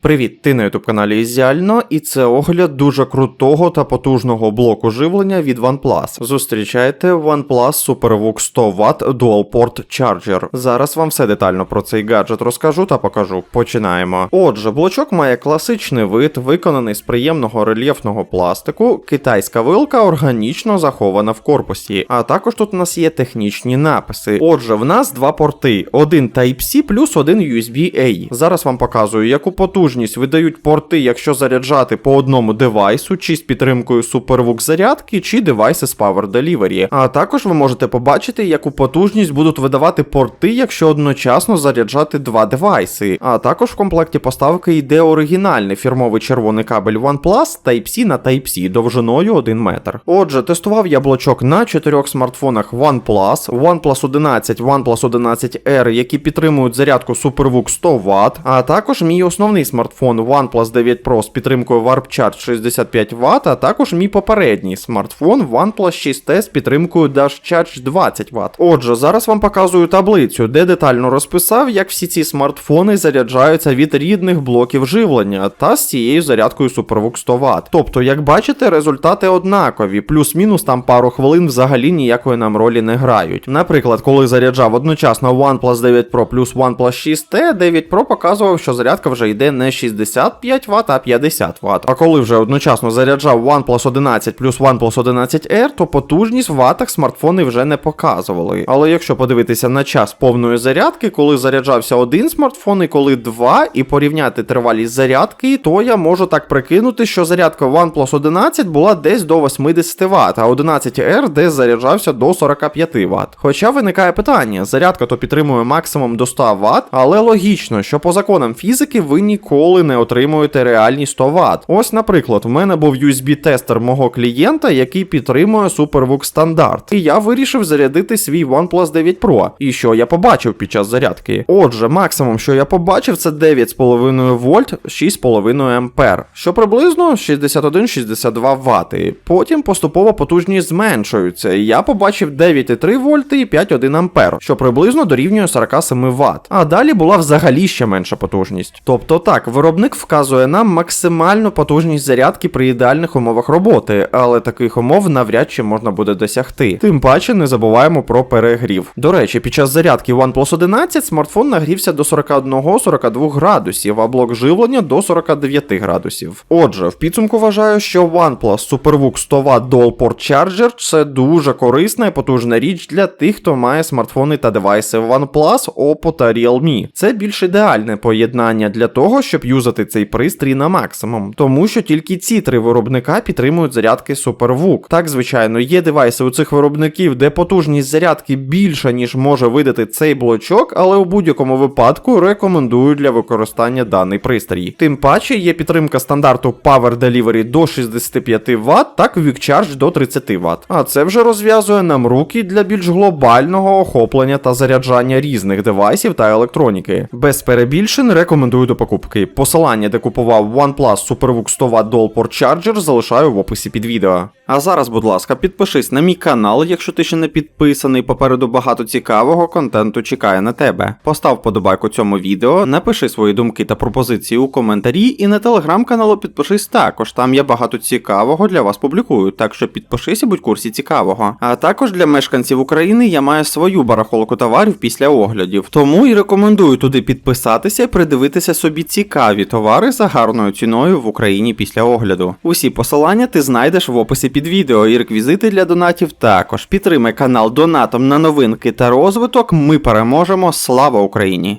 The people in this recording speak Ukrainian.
Привіт, ти на ютуб каналі Ізіально, і це огляд дуже крутого та потужного блоку живлення від OnePlus. Зустрічайте OnePlus SuperVOOC 100 Вт Dual Port Charger. Зараз вам все детально про цей гаджет розкажу та покажу. Починаємо. Отже, блочок має класичний вид, виконаний з приємного рельєфного пластику. Китайська вилка органічно захована в корпусі. А також тут у нас є технічні написи. Отже, в нас два порти: один Type-C плюс один USB-A. Зараз вам показую, яку потужність видають порти, якщо заряджати по одному девайсу, чи з підтримкою SuperVOOC зарядки, чи девайси з Power Delivery. А також ви можете побачити, яку потужність будуть видавати порти, якщо одночасно заряджати два девайси. А також в комплекті поставки йде оригінальний фірмовий червоний кабель OnePlus Type-C на Type-C довжиною 1 метр. Отже, тестував я блочок на чотирьох смартфонах OnePlus, OnePlus 11, OnePlus 11 R, які підтримують зарядку SuperVOOC 100 Вт, а також мій основний смартфон OnePlus 9 Pro з підтримкою Warp Charge 65 Вт, а також мій попередній смартфон OnePlus 6T з підтримкою Dash Charge 20 Вт. Отже, зараз вам показую таблицю, де детально розписав, як всі ці смартфони заряджаються від рідних блоків живлення та з цією зарядкою SuperVOOC 100 Вт. Тобто, як бачите, результати однакові, плюс-мінус там пару хвилин взагалі ніякої нам ролі не грають. Наприклад, коли заряджав одночасно OnePlus 9 Pro плюс OnePlus 6T, 9 Pro показував, що зарядка вже йде не 65 Вт, а 50 Вт. А коли вже одночасно заряджав OnePlus 11 плюс OnePlus 11 R, то потужність в ватах смартфони вже не показували. Але якщо подивитися на час повної зарядки, коли заряджався один смартфон і коли два, і порівняти тривалість зарядки, то я можу так прикинути, що зарядка OnePlus 11 була десь до 80 Вт, а 11 R десь заряджався до 45 Вт. Хоча виникає питання, зарядка то підтримує максимум до 100 Вт, але логічно, що по законам фізики ви ніколи не отримуєте реальні 100 Вт. Ось, наприклад, в мене був USB-тестер мого клієнта, який підтримує SuperVOOC стандарт. І я вирішив зарядити свій OnePlus 9 Pro. І що я побачив під час зарядки? Отже, максимум, що я побачив, це 9,5 вольт, 6,5 ампер, що приблизно 61-62 Вт. Потім поступово потужність зменшується. і Я побачив 9,3 вольти і 5,1 ампер, що приблизно дорівнює 47 Вт. А далі була взагалі ще менша потужність. Тобто так, виробник вказує нам максимальну потужність зарядки при ідеальних умовах роботи, але таких умов навряд чи можна буде досягти. Тим паче не забуваємо про перегрів. До речі, під час зарядки OnePlus 11 смартфон нагрівся до 41-42 градусів, а блок живлення до 49 градусів. Отже, в підсумку вважаю, що OnePlus SuperVOOC 100 Вт Dual Port Charger це дуже корисна і потужна річ для тих, хто має смартфони та девайси OnePlus, Oppo та Realme. Це більш ідеальне поєднання для того, щоб юзати цей пристрій на максимум, тому що тільки ці три виробника підтримують зарядки SuperVOOC. Так, звичайно, є девайси у цих виробників, де потужність зарядки більша, ніж може видати цей блочок, але у будь-якому випадку рекомендую для використання даний пристрій. Тим паче є підтримка стандарту Power Delivery до 65 Вт та Quick Charge до 30 Вт. А це вже розв'язує нам руки для більш глобального охоплення та заряджання різних девайсів та електроніки. Без перебільшень рекомендую до покупки. Посилання, де купував OnePlus SuperVOOC 100 Вт Dual Port Charger, залишаю в описі під відео. А зараз, будь ласка, підпишись на мій канал, якщо ти ще не підписаний. Попереду багато цікавого контенту чекає на тебе. Постав подобайку цьому відео, напиши свої думки та пропозиції у коментарі, і на телеграм-каналу підпишись також. Там я багато цікавого для вас публікую, так що підпишись і будь курсі цікавого. А також для мешканців України я маю свою барахолку товарів після оглядів, тому і рекомендую туди підписатися і придивитися собі цікаві товари за гарною ціною в Україні після огляду. Усі посилання ти знайдеш в описі під відео і реквізити для донатів також. Підтримай канал донатом на новинки та розвиток. Ми переможемо. Слава Україні!